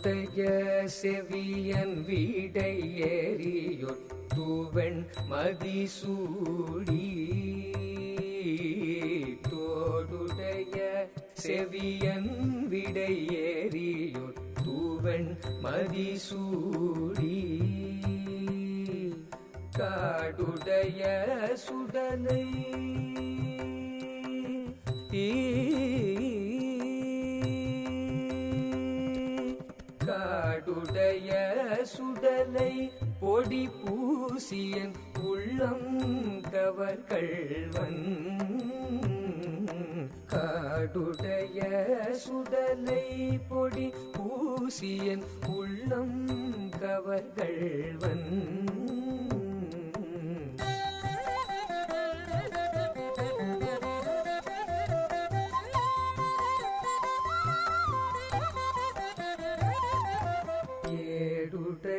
உடைய செவியன் வீடை ஏறியொர் மதிசூடி தோடுடைய செவியன் விடை ஏறியொர் மதிசூடி காடுடைய சுடனை உடைய சுடலை பொடி பூசியன் உள்ளம் கவர்கள்வன் காடுடைய சுடலை பொடி பூசியன் உள்ளம் கவர்கள்வன்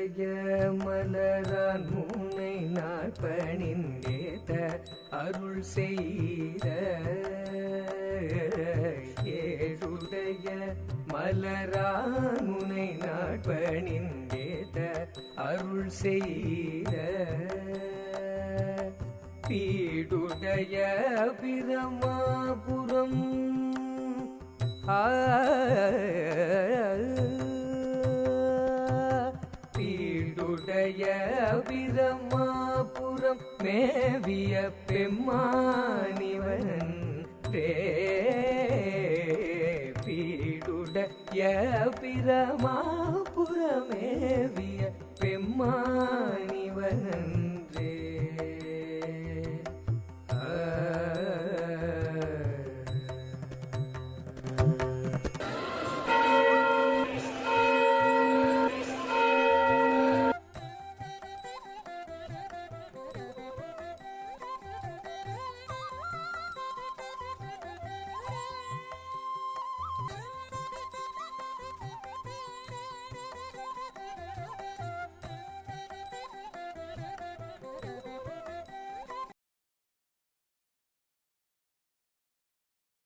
உடைய மலரான் முனை நாள் பணிந்தேத்த அருள் செய்த ஏழுடைய மலரான் முனை நாள் பணிந்தேத்த அருள் செய்த பீடுடைய பிரமாபுரம். ஆ உடைய பிரமாபுரம் மேவிய பெம்மானிவன் பீடுடைய பிரமாபுரம் பெம்மா